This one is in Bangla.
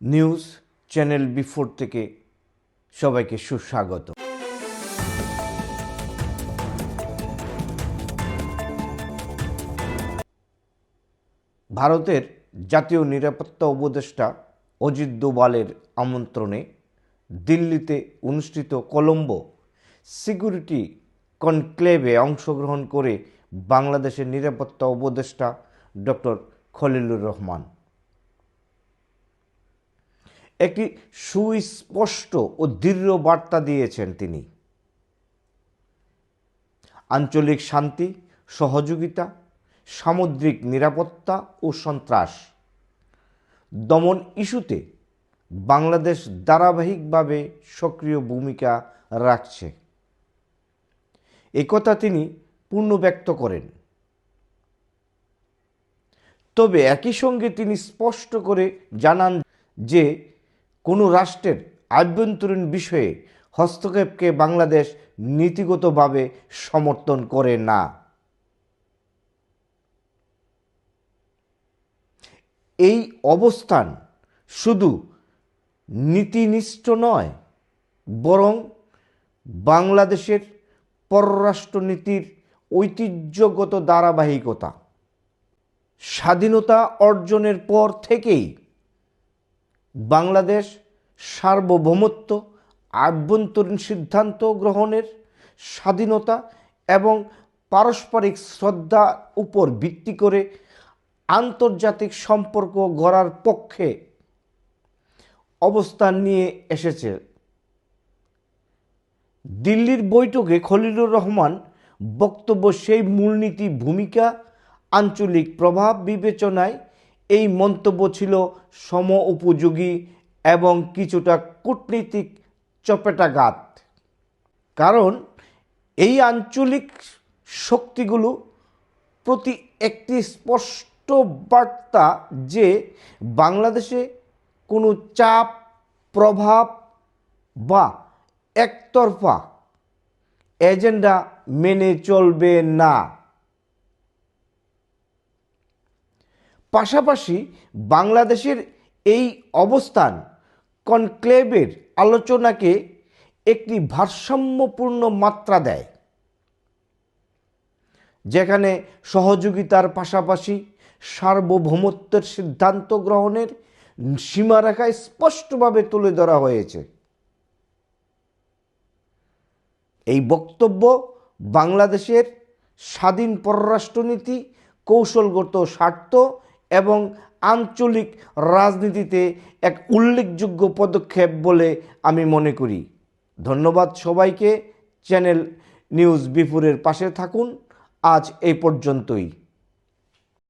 নিউজ চ্যানেল বিফোর থেকে সবাইকে সুস্বাগত। ভারতের জাতীয় নিরাপত্তা উপদেষ্টা অজিত দোভালের আমন্ত্রণে দিল্লিতে অনুষ্ঠিত কলম্বো সিকিউরিটি কনক্লেভে অংশগ্রহণ করে বাংলাদেশের নিরাপত্তা উপদেষ্টা ডক্টর খলিলুর রহমান। একটি সুস্পষ্ট ও দৃঢ় বার্তা দিয়েছেন তিনি। আঞ্চলিক শান্তি, সহযোগিতা, সামুদ্রিক নিরাপত্তা ও সন্ত্রাস দমন ইস্যুতে বাংলাদেশ ধারাবাহিকভাবে সক্রিয় ভূমিকা রাখছে। একথা তিনি পূর্ণ ব্যক্ত করেন। তবে একই সঙ্গে তিনি স্পষ্ট করে জানান যে কোনো রাষ্ট্রের আভ্যন্তরীণ বিষয়ে হস্তক্ষেপকে বাংলাদেশ নীতিগতভাবে সমর্থন করে না। এই অবস্থান শুধু নীতিনিষ্ঠ নয়, বরং বাংলাদেশের পররাষ্ট্রনীতির ঐতিহ্যগত ধারাবাহিকতা, স্বাধীনতা অর্জনের পর থেকেই বাংলাদেশ সার্বভৌমত্ব, আভ্যন্তরীণ সিদ্ধান্ত গ্রহণের স্বাধীনতা এবং পারস্পরিক শ্রদ্ধা উপর ভিত্তি করে আন্তর্জাতিক সম্পর্ক গড়ার পক্ষে অবস্থান নিয়ে এসেছে। দিল্লির বৈঠকে খলিলুর রহমান বক্তব্য সেই মূলনীতি ভূমিকা, আঞ্চলিক প্রভাব বিবেচনায় এই মন্তব্য ছিল সম উপযোগী এবং কিছুটা কূটনীতিক চপেটাঘাত। কারণ এই আঞ্চলিক শক্তিগুলো প্রতি একটি স্পষ্ট বার্তা যে বাংলাদেশে কোনো চাপ, প্রভাব বা একতরফা এজেন্ডা মেনে চলবে না। পাশাপাশি বাংলাদেশের এই অবস্থান কনক্লেভের আলোচনাকে একটি ভারসাম্যপূর্ণ মাত্রা দেয়, যেখানে সহযোগিতার পাশাপাশি সার্বভৌমত্বের সিদ্ধান্ত গ্রহণের সীমারেখায় স্পষ্টভাবে তুলে ধরা হয়েছে। এই বক্তব্য বাংলাদেশের স্বাধীন পররাষ্ট্রনীতি, কৌশলগত স্বার্থ এবং আঞ্চলিক রাজনীতিতে এক উল্লেখযোগ্য পদক্ষেপ বলে আমি মনে করি। ধন্যবাদ সবাইকে। চ্যানেল নিউজ বিপুরের পাশে থাকুন। আজ এই পর্যন্তই।